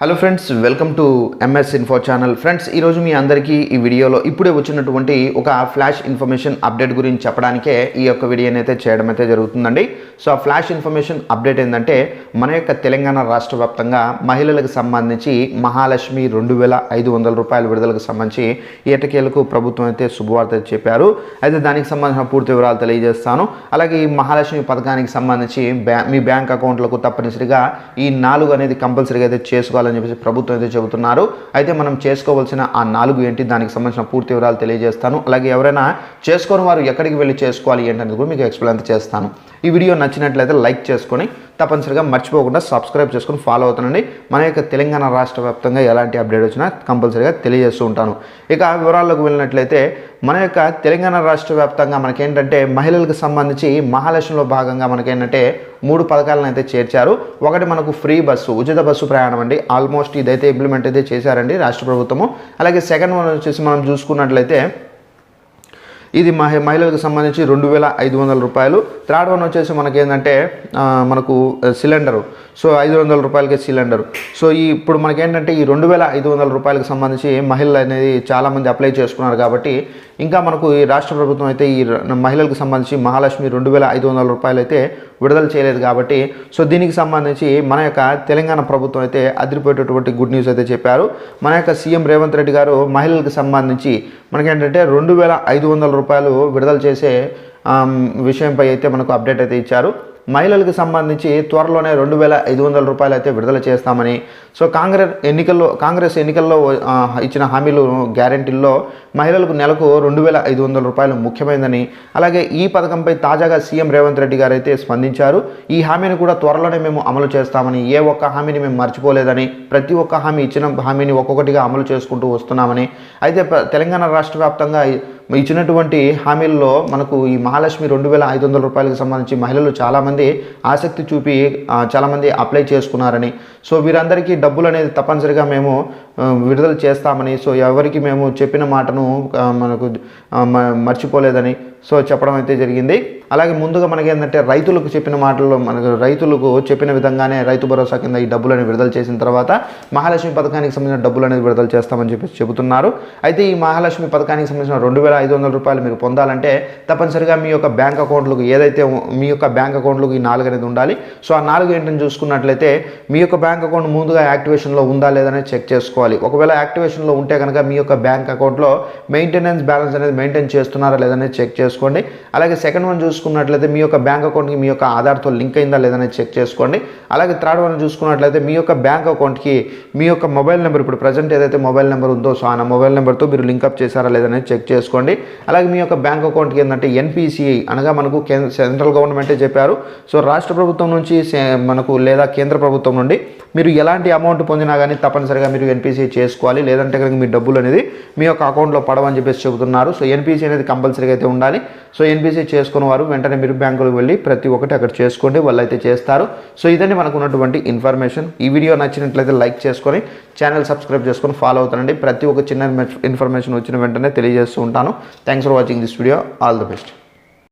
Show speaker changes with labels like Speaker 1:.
Speaker 1: Hello friends welcome to MS info channel friends ఈరోజు మీ అందరికీ ఈ వీడియోలో ఇప్పుడే వచ్చినటువంటి ఒక ఫ్లాష్ ఇన్ఫర్మేషన్ అప్డేట్ గురించి చెప్పడానికే ఈ యొక్క వీడియోని అయితే చేయడం అయితే జరుగుతుందండి. సో ఆ ఫ్లాష్ ఇన్ఫర్మేషన్ అప్డేట్ ఏంటంటే మన యొక్క తెలంగాణ రాష్ట్ర వ్యాప్తంగా మహిళలకు సంబంధించి మహాలక్ష్మి రెండు వేల ఐదు వందల రూపాయల విడుదలకు సంబంధించి ఏటకేలకు ప్రభుత్వం అయితే శుభవార్త చెప్పారు. అయితే దానికి సంబంధించిన పూర్తి వివరాలు తెలియజేస్తాను. అలాగే ఈ మహాలక్ష్మి పథకానికి సంబంధించి మీ బ్యాంక్ అకౌంట్లకు తప్పనిసరిగా ఈ నాలుగు అనేది కంపల్సరీగా అయితే చేసుకోవాలి. చేసుకోవాలని చెప్పేసి ప్రభుత్వం అయితే చెబుతున్నారు. అయితే మనం చేసుకోవాల్సిన ఆ నాలుగు ఏంటి? దానికి సంబంధించిన పూర్తి వివరాలు తెలియజేస్తాను. అలాగే ఎవరైనా చేసుకోని వారు ఎక్కడికి వెళ్ళి చేసుకోవాలి ఏంటనేది కూడా మీకు ఎక్స్ప్లెయిన్ చేస్తాను. ఈ వీడియో నచ్చినట్లయితే లైక్ చేసుకొని తప్పనిసరిగా మర్చిపోకుండా సబ్స్క్రైబ్ చేసుకొని ఫాలో అవుతానండి మన యొక్క తెలంగాణ రాష్ట్ర వ్యాప్తంగా ఎలాంటి అప్డేట్ వచ్చినా కంపల్సరీగా తెలియజేస్తూ ఉంటాను. ఇక ఆ వివరాల్లోకి వెళ్ళినట్లయితే మన యొక్క తెలంగాణ రాష్ట్ర వ్యాప్తంగా మనకేంటంటే మహిళలకు సంబంధించి మహాలక్ష్మిలో భాగంగా మనకేంటంటే మూడు పథకాలను అయితే చేర్చారు. ఒకటి మనకు ఫ్రీ బస్సు ఉచిత బస్సు ప్రయాణం అండి. ఆల్మోస్ట్ ఇదైతే ఇంప్లిమెంట్ అయితే చేశారండి రాష్ట్ర ప్రభుత్వము. అలాగే సెకండ్ వన్ వచ్చేసి మనం చూసుకున్నట్లయితే ఇది మహి మహిళలకు సంబంధించి రెండు వేల ఐదు వందల రూపాయలు. థర్డ్ వన్ వచ్చేసి మనకి ఏంటంటే మనకు సిలిండరు. సో ఐదు వందల రూపాయలకి సిలిండర్. సో ఈ ఇప్పుడు మనకేంటంటే ఈ రెండు వేల ఐదు వందల రూపాయలకు సంబంధించి మహిళలు అనేది చాలామంది అప్లై చేసుకున్నారు కాబట్టి ఇంకా మనకు ఈ రాష్ట్ర ప్రభుత్వం అయితే ఈ మహిళలకు సంబంధించి మహాలక్ష్మి రెండు వేల ఐదు వందల రూపాయలు అయితే విడుదల చేయలేదు కాబట్టి సో దీనికి సంబంధించి మన యొక్క తెలంగాణ ప్రభుత్వం అయితే అదిరిపోయేటటువంటి గుడ్ న్యూస్ అయితే చెప్పారు. మన యొక్క సీఎం రేవంత్ రెడ్డి గారు మహిళలకు సంబంధించి మనకేంటంటే రెండు వేల ఐదు వందల రూపాయలు విడుదల చేసే విషయంపై అయితే మనకు అప్డేట్ అయితే ఇచ్చారు. మహిళలకు సంబంధించి త్వరలోనే రెండు వేల ఐదు వందల రూపాయలు అయితే విడుదల చేస్తామని. సో కాంగ్రెస్ ఎన్నికల్లో కాంగ్రెస్ ఎన్నికల్లో ఇచ్చిన హామీలు గ్యారెంటీల్లో మహిళలకు నెలకు రెండు వేల ఐదు వందల రూపాయలు ముఖ్యమైనదని అలాగే ఈ పథకంపై తాజాగా సీఎం రేవంత్ రెడ్డి గారు అయితే స్పందించారు. ఈ హామీని కూడా త్వరలోనే మేము అమలు చేస్తామని. ఏ ఒక్క హామీని మేము మర్చిపోలేదని ప్రతి ఒక్క హామీ ఇచ్చిన హామీని ఒక్కొక్కటిగా అమలు చేసుకుంటూ వస్తున్నామని. అయితే ప- తెలంగాణ రాష్ట్ర వ్యాప్తంగా ఇచ్చినటువంటి హామీల్లో మనకు ఈ మహాలక్ష్మి రెండు వేల ఐదు వందల రూపాయలకు సంబంధించి మహిళలు చాలామంది ఆసక్తి చూపి చాలామంది అప్లై చేసుకున్నారని. సో వీరందరికీ డబ్బులు అనేది తప్పనిసరిగా మేము విడుదల చేస్తామని సో ఎవరికి మేము చెప్పిన మాటను మనకు మ- మర్చిపోలేదని సో చెప్పడం అయితే జరిగింది. అలాగే ముందుగా మనకి ఏంటంటే రైతులకు చెప్పిన మాటల్లో మనకు రైతులకు చెప్పిన విధంగానే రైతు భరోసా కింద ఈ డబ్బులను విడుదల చేసిన తర్వాత మహాలక్ష్మి పథకానికి సంబంధించిన డబ్బులు అనేది విడుదల చేస్తామని చెప్పేసి చెబుతున్నారు. అయితే ఈ మహాలక్ష్మి పథకానికి సంబంధించిన రెండు వేల ఐదు వందల రూపాయలు మీరు పొందాలంటే తప్పనిసరిగా మీ యొక్క బ్యాంక్ అకౌంట్లకు ఏదైతే మీ యొక్క బ్యాంక్ అకౌంట్లకు ఈ నాలుగు అనేది ఉండాలి. సో ఆ నాలుగు ఏంటని చూసుకున్నట్లయితే మీ యొక్క బ్యాంక్ అకౌంట్ ముందుగా యాక్టివేషన్లో ఉందా లేదని చెక్ చేసుకోవాలి. ఒకవేళ యాక్టివేషన్లో ఉంటే కనుక మీ యొక్క బ్యాంక్ అకౌంట్లో మెయింటెనెన్స్ బ్యాలెన్స్ అనేది మెయింటైన్ చేస్తున్నారా లేదని చెక్ చేసుకోండి. అలాగే సెకండ్ వన్ చూసుకున్నట్లయితే మీ యొక్క బ్యాంక్ అకౌంట్కి మీ యొక్క ఆధార్తో లింక్ అయిందా లేదనే చెక్ చేసుకోండి. అలాగే థర్డ్ వన్ చూసుకున్నట్లయితే మీ యొక్క బ్యాంక్ అకౌంట్కి మీ యొక్క మొబైల్ నెంబర్ ఇప్పుడు ప్రజెంట్ ఏదైతే మొబైల్ నెంబర్ ఉందో సో ఆ మొబైల్ నెంబర్తో మీరు లింకప్ చేశారా లేదనే చెక్ చేసుకోండి. అలాగే మీ యొక్క బ్యాంక్ అకౌంట్కి ఏంటంటే ఎన్పిసిఐ అనగా మనకు కేంద్ర సెంట్రల్ గవర్నమెంటే చెప్పారు. సో రాష్ట్ర ప్రభుత్వం నుంచి సే- మనకు లేదా కేంద్ర ప్రభుత్వం నుండి మీరు ఎలాంటి అమౌంట్ పొందినా కానీ తప్పనిసరిగా మీరు ఎన్పిసి చేసుకోవాలి. లేదంటే కనుక మీ డబ్బులు అనేది మీ యొక్క అకౌంట్లో పడవని చెప్పేసి చెబుతున్నారు. సో ఎన్పిసి అనేది కంపల్సరీగా అయితే ఉండాలి. సో ఎన్పిసి చేసుకున్న వారు వెంటనే మీరు బ్యాంకులకు వెళ్ళి ప్రతి ఒక్కటి అక్కడ చేసుకోండి. వాళ్ళు అయితే చేస్తారు. సో ఇదండి మనకు ఉన్నటువంటి ఇన్ఫర్మేషన్ ఈ వీడియో నచ్చినట్లయితే లైక్ చేసుకొని ఛానల్ సబ్స్క్రైబ్ చేసుకొని ఫాలో అవుతానండి. ప్రతి ఒక్క చిన్న ఇన్ఫర్మేషన్ వచ్చిన వెంటనే తెలియజేస్తూ ఉంటాను. Thanks for watching this video all the best